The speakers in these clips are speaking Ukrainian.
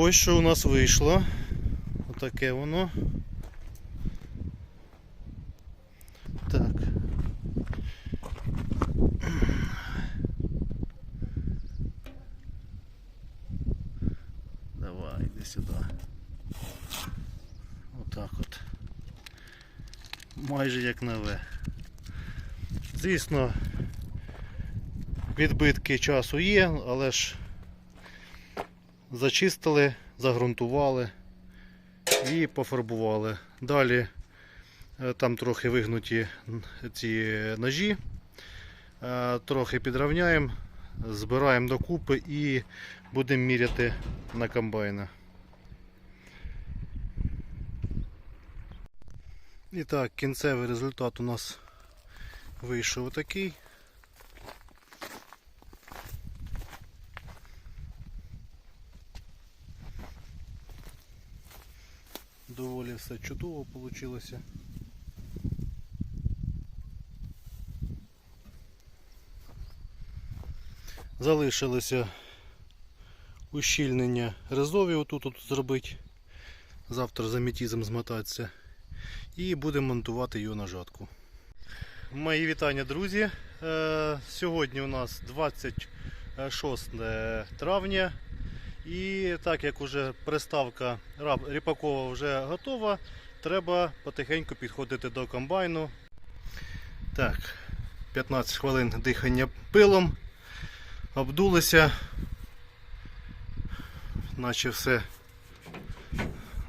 Ось що у нас вийшло. Отаке воно. Так. Давай, йди сюди. Отак от. Майже як нове. Звісно, відбитки часу є, але ж зачистили, загрунтували і пофарбували. Далі е, там трохи вигнуті ці ножі, Е, трохи підрівняємо, збираємо докупи і будемо міряти на комбайна. І так, кінцевий результат у нас вийшов отакий. Доволі все чудово вийшло. Залишилося ущільнення резові отут от зробити. Завтра за метізом змотатися. І будемо монтувати його на жатку. Мої вітання, друзі. Е, Сьогодні у нас 26 травня. І так як уже приставка ріпакова вже готова, треба потихеньку підходити до комбайну. Так, 15 хвилин дихання пилом. Обдулися. Наче все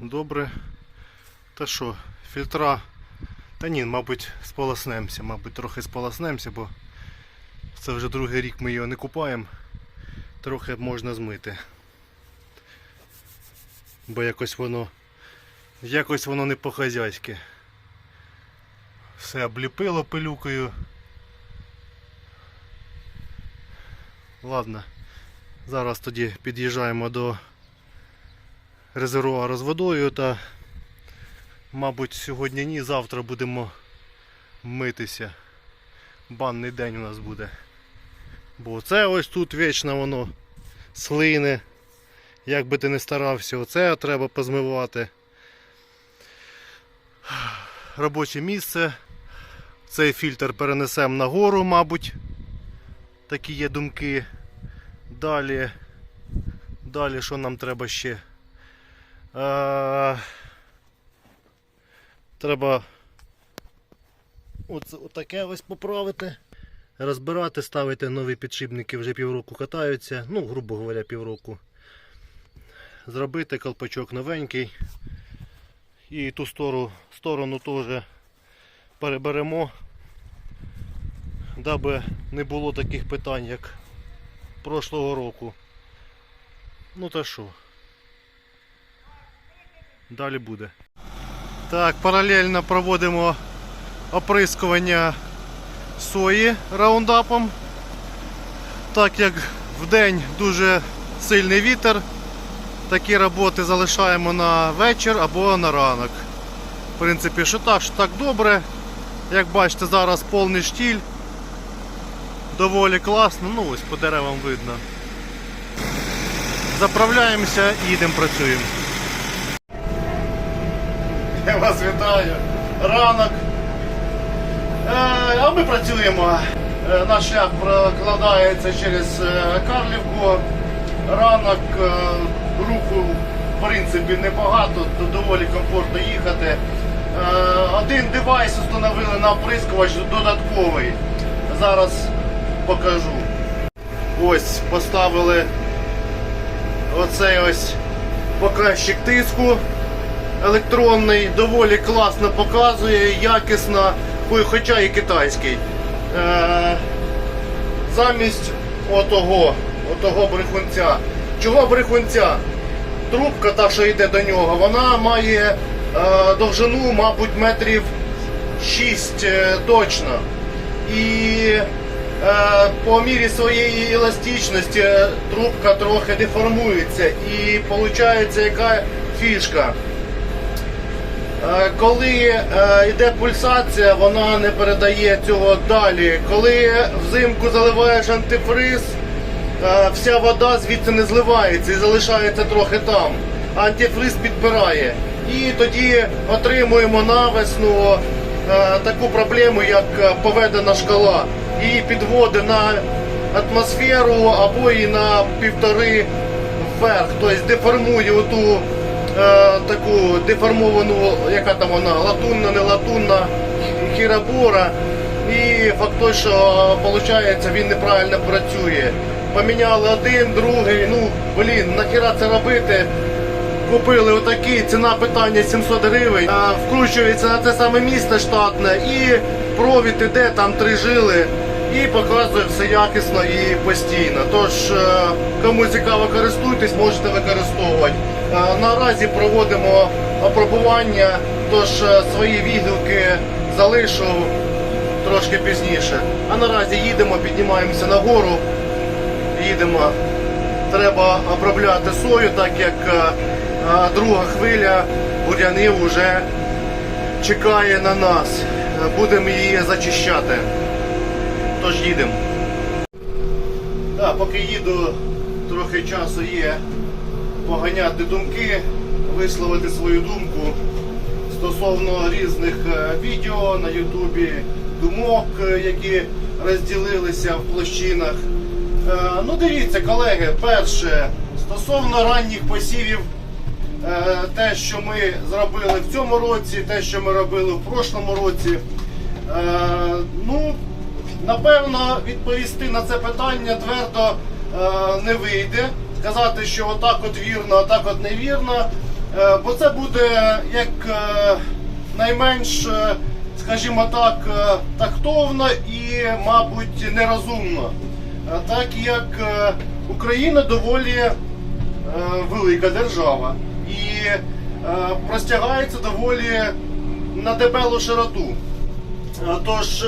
добре. Та що, фільтра. Та ні, мабуть, сполоснемося, мабуть, трохи сполоснемося, бо це вже другий рік ми його не купаємо. Трохи можна змити. Бо якось воно якось воно не по-хазяйськи. Все обліпило пилюкою. Ладно, зараз тоді під'їжджаємо до резервуару з водою та Мабуть, сьогодні ні, завтра будемо митися. Банний день у нас буде. Бо це ось тут вічно воно слине. Як би ти не старався, оце треба позмивати. Робоче місце. Цей фільтр перенесемо нагору, мабуть. Такі є думки. Далі. Далі що нам треба ще? Е, Треба оце, отаке ось поправити. Розбирати, ставити нові підшипники вже півроку катаються. Ну, грубо говоря, півроку. Зробити колпачок новенький. І ту сторону, сторону теж переберемо, даби не було таких питань, як прошлого року. Ну та що. Далі буде. Так, паралельно проводимо оприскування сої раундапом. Так як в день дуже сильний вітер, такі роботи залишаємо на вечір або на ранок. В принципі, що так, що так добре. Як бачите, зараз повний штіль. Доволі класно, ну ось по деревам видно. Заправляємося і їдемо працюємо. Я вас вітаю. Ранок. Е, а ми працюємо. Е, наш шлях прокладається через е, Карлівку. Ранок руху в принципі небагато, то доволі комфортно їхати. Е, один девайс встановили на оприскувач додатковий. Зараз покажу. Ось поставили оцей ось показчик тиску електронний, доволі класно показує, якісно, хоча і китайський. Е, замість отого, отого брехунця. Чого брехунця? Трубка, та, що йде до нього, вона має е, довжину, мабуть, метрів 6 е, точно. І е, по мірі своєї еластичності трубка трохи деформується. І виходить, яка фішка. Коли йде пульсація, вона не передає цього далі. Коли взимку заливаєш антифриз, вся вода звідси не зливається і залишається трохи там. Антифриз підпирає. І тоді отримуємо навесну е, таку проблему, як е, поведена шкала. Її підводить на атмосферу або і на півтори вверх. Тобто деформує оту е, таку деформовану, яка там вона, латунна, не латунна, хірабора. І факт той, що виходить, він неправильно працює. Поміняли один, другий, ну блін, нахіра це робити. Купили отакі, ціна питання 700 гривень. А, вкручується на те саме місце штатне і провід іде, там три жили і показує все якісно і постійно. Тож, е, кому цікаво користуйтесь, можете використовувати. Е, Наразі проводимо опробування, тож е, свої відгуки залишу трошки пізніше. А наразі їдемо, піднімаємося нагору, їдемо треба обробляти сою, так як е, е, друга хвиля бурянів вже чекає на нас. Е, Будемо її зачищати. Тож їдемо. Так, поки їду, трохи часу є поганяти думки, висловити свою думку стосовно різних відео на Ютубі, думок, які розділилися в площинах. Е, Ну, дивіться, колеги, перше, стосовно ранніх посівів, е, те, що ми зробили в цьому році, те, що ми робили в прошлому році. Е, Ну, напевно, відповісти на це питання твердо не вийде. Сказати, що отак от вірно, отак от невірно. Бо це буде як найменш, скажімо так, тактовно і, мабуть, нерозумно. Так як е, Україна доволі е, велика держава і е, простягається доволі на дебелу широту. Тож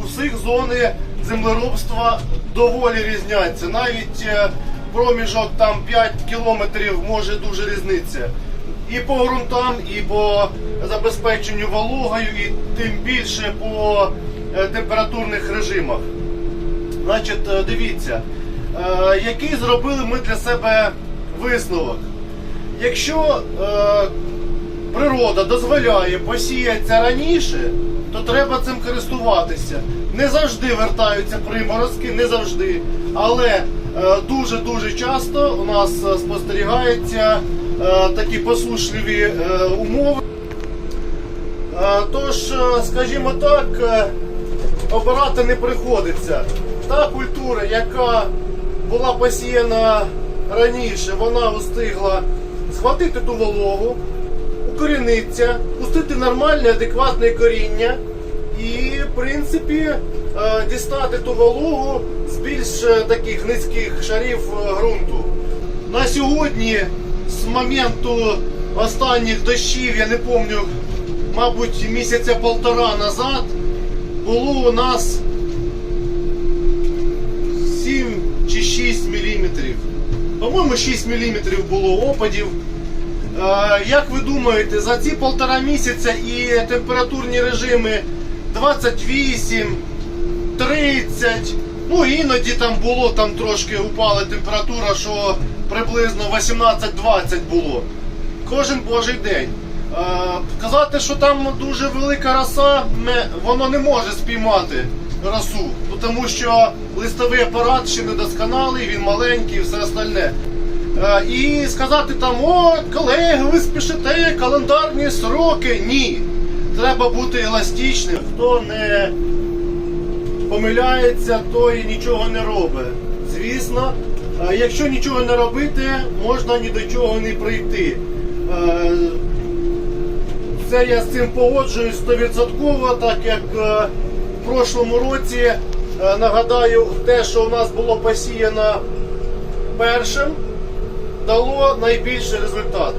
у всіх зони землеробства доволі різняться. Навіть проміжок там 5 кілометрів може дуже різнитися. І по ґрунтам, і по забезпеченню вологою, і тим більше по температурних режимах. Значить, е, дивіться, е, який зробили ми для себе висновок. Якщо е, природа дозволяє посіятися раніше, то треба цим користуватися. Не завжди вертаються приморозки, не завжди. Але дуже-дуже часто у нас спостерігаються такі посушливі умови. Тож, скажімо так, обирати не приходиться. Та культура, яка була посіяна раніше, вона встигла схватити ту вологу, укорінитися, пустити нормальне, адекватне коріння і, в принципі, е, дістати ту вологу з більш е, таких низьких шарів е, ґрунту. На сьогодні, з моменту останніх дощів, я не пам'ятаю, мабуть, місяця полтора назад, було у нас По-моєму, 6 міліметрів було опадів. Е, Як ви думаєте, за ці полтора місяця і температурні режими 28, 30, ну іноді там було, там трошки упала температура, що приблизно 18-20 було. Кожен божий день. Е, Казати, що там дуже велика роса, воно не може спіймати росу, ну, тому що листовий апарат ще не досконалий, він маленький і все остальне. Е, І сказати там, о, колеги, ви спішите, календарні сроки. Ні. Треба бути еластичним. Хто не помиляється, той нічого не робить. Звісно, е, якщо нічого не робити, можна ні до чого не прийти. Е, Це я з цим погоджуюсь 100%, так як е, в прошлому році, е, нагадаю, те, що у нас було посіяно першим, дало найбільший результат.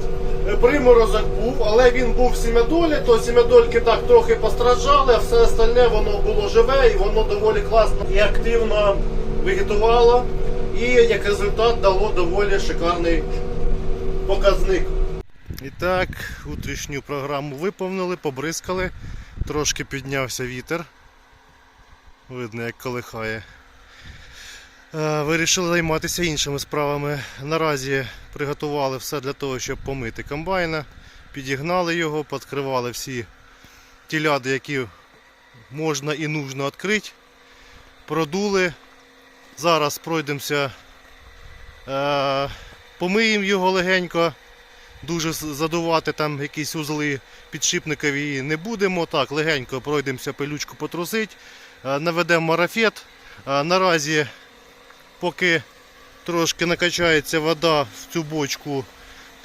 Е, Приморозок був, але він був в сім'ядолі, то сім'ядольки так трохи постраждали, а все остальне воно було живе і воно доволі класно і активно вегетувало. І як результат дало доволі шикарний показник. І так, утрішню програму виповнили, побризкали, трошки піднявся вітер. Видно, як колихає. Е, Вирішили займатися іншими справами. Наразі приготували все для того, щоб помити комбайна. Підігнали його, підкривали всі ті ляди, які можна і нужно відкрити. Продули. Зараз пройдемося, е, помиємо його легенько. Дуже задувати там якісь узли підшипникові не будемо. Так, легенько пройдемося пилючку потрусить. Е, наведемо марафет. Е, наразі, поки трошки накачається вода в цю бочку,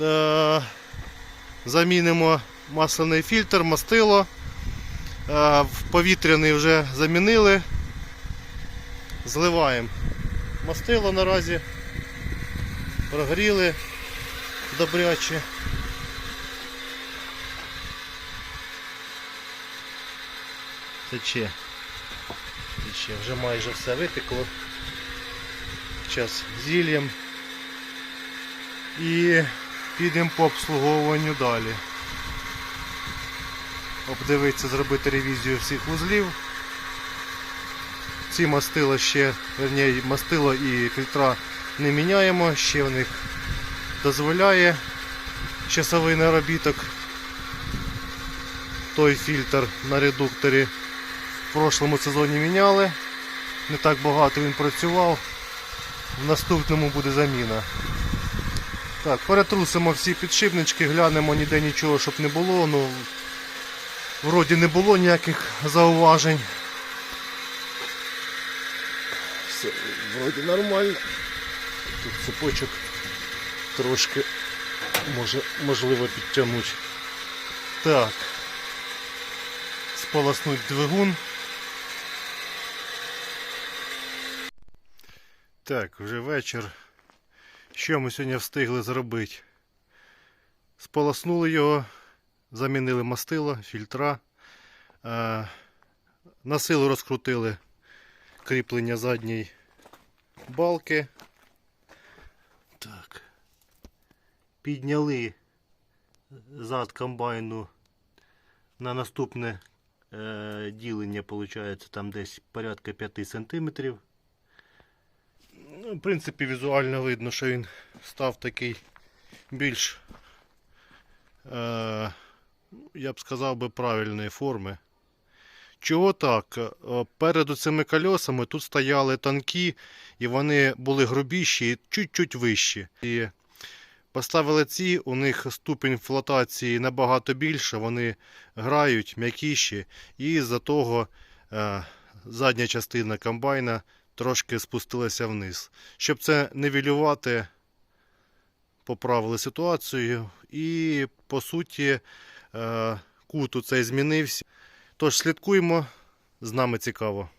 е, замінимо масляний фільтр, мастило. Повітряний вже замінили. Зливаємо мастило наразі. Прогріли добряче. Тече. Тече. Вже майже все витекло. Зараз зільєм. І підемо по обслуговуванню далі. Обдивитися, зробити ревізію всіх вузлів. Ці мастила ще, верні, мастило і фільтра не міняємо, ще в них дозволяє часовий наробіток. Той фільтр на редукторі прошлому сезоні міняли. Не так багато він працював. В наступному буде заміна. Так, перетрусимо всі підшипнички, глянемо ніде нічого, щоб не було. Ну, вроді не було ніяких зауважень. Все вроді нормально. Тут цепочок трошки може, можливо підтягнути. Так. Сполоснуть двигун. Так, вже вечір. Що ми сьогодні встигли зробити? Сполоснули його, замінили мастило, фільтра. Е, на силу розкрутили кріплення задньої балки. Так. Підняли зад комбайну на наступне е, ділення, виходить, там десь порядка 5 см. Ну, в принципі, візуально видно, що він став такий більш, е, ну, я б сказав би, правильної форми. Чого так? Е, Перед цими кольосами тут стояли танки, і вони були грубіші і чуть-чуть вищі. І поставили ці, у них ступінь флотації набагато більше, вони грають м'якіші, і з-за того е, задня частина комбайна трошки спустилася вниз. Щоб це невілювати, поправили ситуацію, і по суті е, кут у цей змінився. Тож слідкуємо, з нами цікаво.